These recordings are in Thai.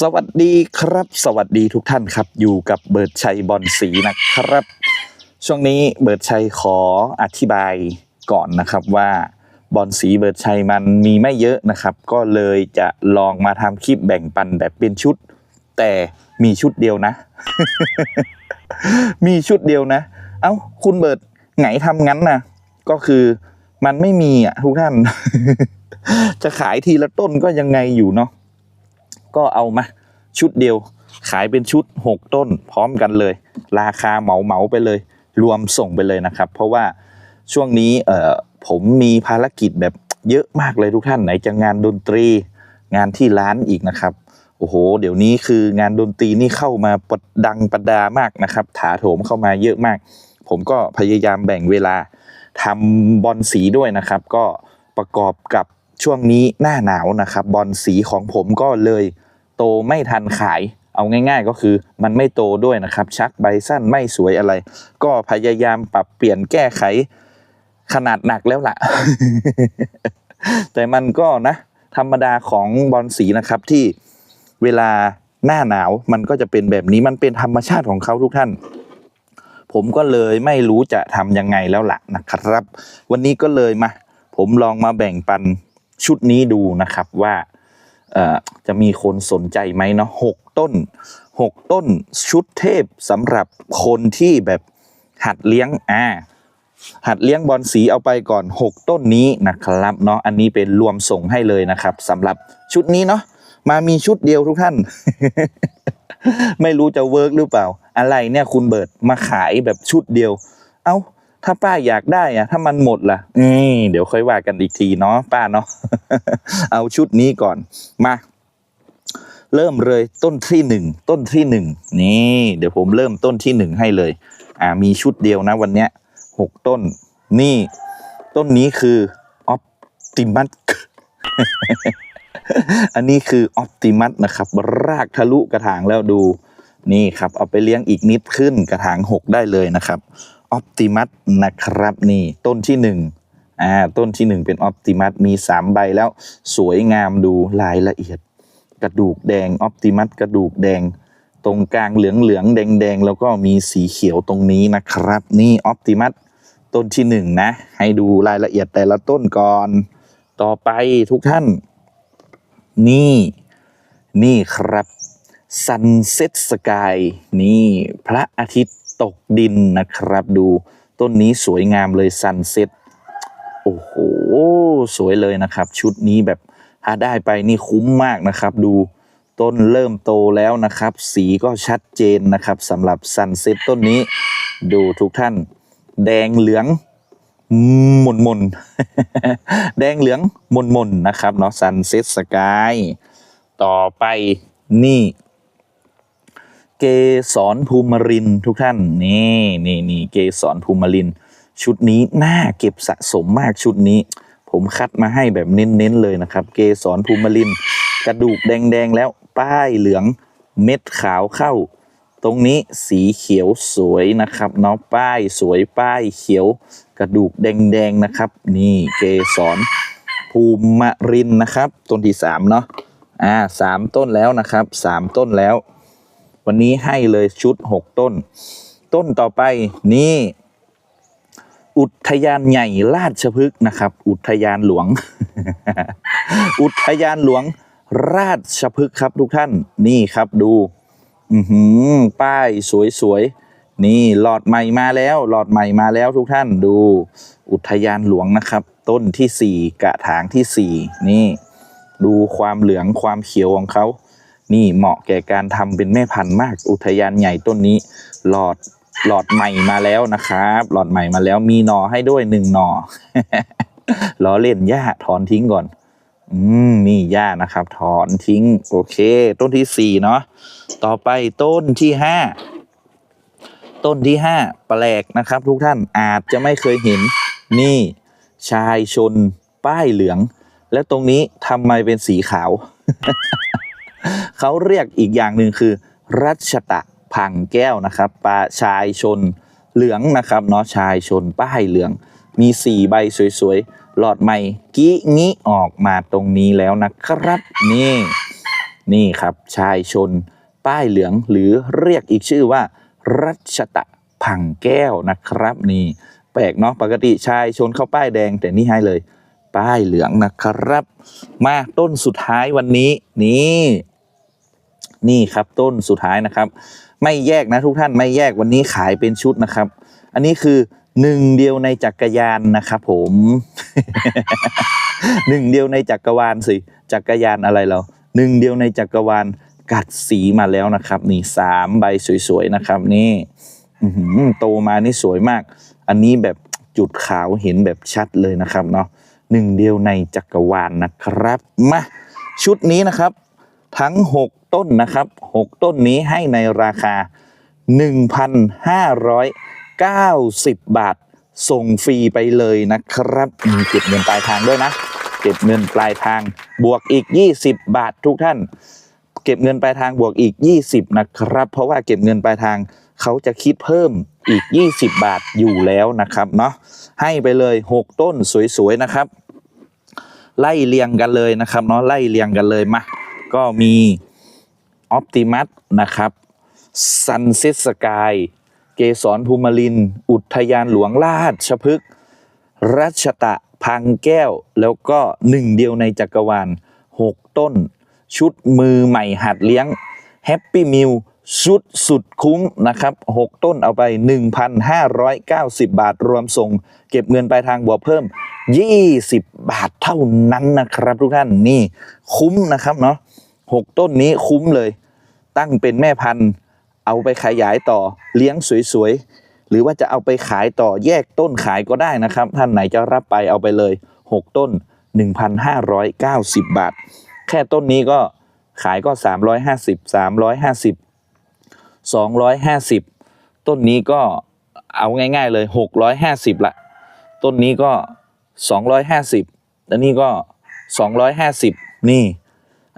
สวัสดีครับ สวัสดีทุกท่านครับ อยู่กับเบิร์ดชัยบอลสีนะครับ ช่วงนี้เบิร์ดชัยขออธิบายก่อนนะครับว่าบอลสีเบิร์ดชัยมันมีไม่เยอะนะครับ ก็เลยจะลองมาทำคลิปแบ่งปันแบบเป็นชุด แต่มีชุดเดียวนะ มีชุดเดียวนะ เอ้าคุณเบิร์ดไงทำงั้นนะก็คือมันไม่มีอะทุกท่าน จะขายทีละต้นก็ยังไงอยู่เนาะ ก็เอามาชุดเดียว ขายเป็นชุด 6 ต้น พร้อมกันเลย ราคาเหมาเหมาไปเลย รวมส่งไปเลยนะครับ เพราะว่าช่วงนี้เอ่อผมมีภารกิจแบบเยอะมากเลยทุกท่านไหนจะงานดนตรี งานที่ร้านอีกนะครับโอ้โห เดี๋ยวนี้คืองานดนตรีนี่เข้ามาปดดังประดามากนะครับ ถาโถมเข้ามาเยอะมาก ผมก็พยายามแบ่งเวลาทำบอลสีด้วยนะครับ ก็ประกอบกับช่วงนี้หน้าหนาวนะครับ บอลสีของผมก็เลย โตไม่ทันขาย เอาง่าย ๆ ก็คือมันไม่โตด้วยนะครับ ชักใบสั้นไม่สวยอะไร ก็พยายามปรับเปลี่ยนแก้ไขขนาดหนักแล้วล่ะ แต่มันก็นะ ธรรมดาของบอลสีนะครับที่เวลาหน้าหนาวมันก็จะเป็นแบบนี้มันเป็นธรรมชาติของเขาทุกท่าน ผมก็เลยไม่รู้จะทำยังไงแล้วล่ะนะครับ วันนี้ก็เลยมา ผมลองมาแบ่งปันชุดนี้ดูนะครับว่า จะมีคนสนใจไหมเนาะหกต้นหกต้นชุดเทพสำหรับคนที่แบบหัดเลี้ยงอ่าหัดเลี้ยงบอลสีเอาไปก่อน 6 ต้นนี้นะครับเนาะอันนี้เป็นรวมส่งให้เลยนะครับสำหรับชุดนี้เนาะมามีชุดเดียวทุกท่าน ไม่รู้จะเวิร์กหรือเปล่า อะไรเนี่ยคุณเบิร์ดมาขายแบบชุดเดียว เอ้า ถ้าป้าอยากได้อะถ้ามันหมดล่ะนี่เดี๋ยวค่อยว่ากันอีกทีเนาะป้าเนาะเอาชุดนี้ก่อนมาเริ่มเลยต้นที่หนึ่งต้นที่หนึ่งนี่เดี๋ยวผมเริ่มต้นที่หนึ่งให้เลย อ่ามีชุดเดียวนะวันเนี้ยหกต้น นี่ต้นนี้คือออ t ติมัสอันนี้คือออ t ติมัสนะครับ รากทะลุกระถางแล้วดู นี่ครับเอาไปเลี้ยงอีกนิดขึ้นกระถางหกได้เลยนะครับออ t ติมัสนะครับนี่ต้นที่หนึ่งอ่าต้นที่หนึ่งเป็นออ t ติมัสมีสามใบแล้วสวยงามดูรายละเอียด กระดูกแดงออ t ติมัสกระดูกแดง ตรงกลางเหลืองเหลืองแดงแดงแล้วก็มีสีเขียวตรงนี้นะครับ นี่ออ t ติมัสต้นที่หนึ่งนะ ให้ดูรายละเอียดแต่ละต้นก่อน ต่อไปทุกท่าน นี่ นี่ครับ Sunset Sky นี่พระอาทิตย์ตกดินนะครับ ดูต้นนี้สวยงามเลย Sunset โอ้โห สวยเลยนะครับ ชุดนี้แบบถ้าได้ไปนี่คุ้มมากนะครับ ดูต้นเริ่มโตแล้วนะครับ สีก็ชัดเจนนะครับสำหรับ Sunset ต้นนี้ ดูทุกท่าน แดงเหลืองมนมนแดงเหลืองมนมนนะครับเนาะ Sunset Sky ต่อไปนี่ เกสรภูมิรินทุกท่านนี่นี่นี่เกสรภูมิริน ชุดนี้น่าเก็บสะสมมากชุดนี้ ผมคัดมาให้แบบเน้นๆเลยนะครับ เกสรภูมิริน กระดูกแดงๆแล้วป้ายเหลืองเม็ดขาวเข้า ตรงนี้สีเขียวสวยนะครับเนาะป้ายสวยป้ายเขียว กระดูกแดงๆนะครับ นี่เกสรภูมิรินนะครับ ต้นที่สามเนาะอ่าสามต้นแล้วนะครับสามต้นแล้ว วันนี้ให้เลยชุดหกต้น ต้นต่อไปนี่ อุทยานใหญ่ราชพฤกษ์นะครับ อุทยานหลวง อุทยานหลวงราชพฤกษ์ครับทุกท่านนี่ครับดู อือหือป้ายสวยๆ นี่หลอดใหม่มาแล้ว หลอดใหม่มาแล้วทุกท่านดู อุทยานหลวงนะครับ ต้นที่สี่กระถางที่สี่นี่ ดูความเหลืองความเขียวของเขา นี่เหมาะแก่การทำเป็นแม่พันธุ์มากอุทยานใหญ่ต้นนี้ หลอดหลอดใหม่มาแล้วนะครับ หลอดใหม่มาแล้วมีหนอให้ด้วยหนึ่งหนอล้อเล่นหญ้าถอนทิ้งก่อน อืมนี่หญ้านะครับ ถอนทิ้ง โอเค ต้นที่สี่เนาะต่อไปต้นที่ห้าต้นที่ห้าแปลกนะครับ ทุกท่านอาจจะไม่เคยเห็น นี่ ชายชน ป้ายเหลือง และตรงนี้ทำไมเป็นสีขาว เขาเรียกอีกอย่างหนึ่งคือ รัชตะพังแก้วนะครับปลาชายชนเหลืองนะครับเนาะชายชนป้ายเหลือง มีสี่ใบสวยๆ หลอดใหม่กี้งี้ออกมาตรงนี้แล้วนะครับ นี่ นี่ครับชายชน ป้ายเหลืองหรือเรียกอีกชื่อว่า รัชตะพังแก้วนะครับนี่แปลกเนาะปกติชายชนเข้าป้ายแดงแต่นี่ให้เลย ป้ายเหลืองนะครับ มาต้นสุดท้ายวันนี้นี่ นี่ครับต้นสุดท้ายนะครับ ไม่แยกนะทุกท่านไม่แยกวันนี้ขายเป็นชุดนะครับ อันนี้คือหนึ่งเดียวในจักรยานนะครับผมหนึ่งเดียวในจักรวาลสิจักรยานอะไรเราหนึ่งเดียวในจักรวาลกัดสีมาแล้วนะครับ นี่สามใบสวยๆนะครับ นี่โตมานี่สวยมาก อันนี้แบบจุดขาวเห็นแบบชัดเลยนะครับเนาะหนึ่งเดียวในจักรวาลนะครับมาชุดนี้นะครับ ทั้ง 6 ต้นนะครับ 6 ต้นนี้ให้ในราคา 1,590 บาท ส่งฟรีไปเลยนะครับ มีเก็บเงินปลายทางด้วยนะ เก็บเงินปลายทางบวกอีก 20 บาททุกท่าน เก็บเงินปลายทางบวกอีก 20 นะครับ เพราะว่าเก็บเงินปลายทางเขาจะคิดเพิ่มอีก 20 บาทอยู่แล้วนะครับเนาะให้ไปเลย 6 ต้นสวยๆนะครับไล่เรียงกันเลยนะครับเนาะไล่เรียงกันเลยมาก็มี ออ t ติมัสนะครับซันซ็ตสกาย เกสรภูมิลิน อุทยานหลวงราชพฤกษ์รัชตะพังแก้ว แล้วก็หนึ่งเดียวในจักรวาล 6 ต้น ชุดมือใหม่หัดเลี้ยงแฮปปี้มิลชุดสุดคุ้มนะครับ 6 ต้นเอาไป 1,590 บาทรวมส่ง เก็บเงินปลายทางบวกเพิ่ม 20 บาทเท่านั้นนะครับทุกท่านนี่คุ้มนะครับเนาะ หกต้นนี้คุ้มเลย ตั้งเป็นแม่พันธุ์ เอาไปขยายต่อเลี้ยงสวยๆ หรือว่าจะเอาไปขายต่อแยกต้นขายก็ได้นะครับ ท่านไหนจะรับไปเอาไปเลย 6 ต้น 1,590 บาท แค่ต้นนี้ก็ขายก็ 350 350 250 ต้นนี้ก็เอาง่าย ๆ เลย 650ละต้นนี้ก็ 250 แล้วนี่ก็ 250 นี่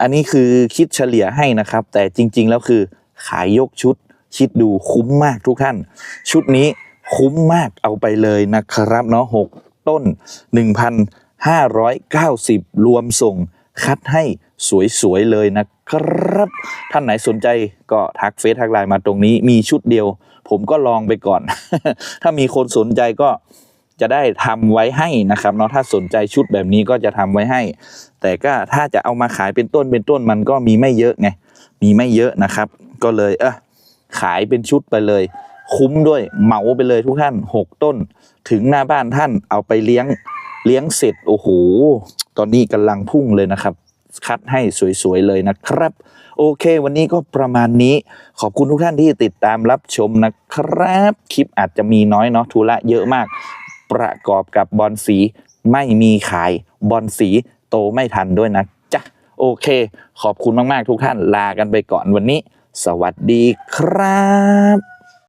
อันนี้คือคิดเฉลี่ยให้นะครับ แต่จริง ๆ แล้วคือขายยกชุด คิดดูคุ้มมากทุกท่าน ชุดนี้คุ้มมากเอาไปเลยนะครับเนาะหกต้น 1,590 รวมส่งคัดให้สวย ๆ เลยนะครับ ท่านไหนสนใจก็ทักเฟซทักไลน์มาตรงนี้มีชุดเดียว ผมก็ลองไปก่อน ถ้ามีคนสนใจก็ จะได้ทำไว้ให้นะครับเนาะถ้าสนใจชุดแบบนี้ก็จะทำไว้ให้ แต่ก็ถ้าจะเอามาขายเป็นต้นเป็นต้นมันก็มีไม่เยอะไงมีไม่เยอะนะครับ ก็เลยเออขายเป็นชุดไปเลย คุ้มด้วยเหมาไปเลยทุกท่านหกต้น ถึงหน้าบ้านท่านเอาไปเลี้ยงเลี้ยงเสร็จโอ้โหตอนนี้กำลังพุ่งเลยนะครับ คัดให้สวยๆเลยนะครับ โอเค วันนี้ก็ประมาณนี้ขอบคุณทุกท่านที่ติดตามรับชมนะครับ คลิปอาจจะมีน้อยเนาะธุระเยอะมาก ประกอบกับบอลสีไม่มีขายบอลสีโตไม่ทันด้วยนะจ๊ะโอเค ขอบคุณมาก ๆ ทุกท่านลากันไปก่อนวันนี้ สวัสดีครับ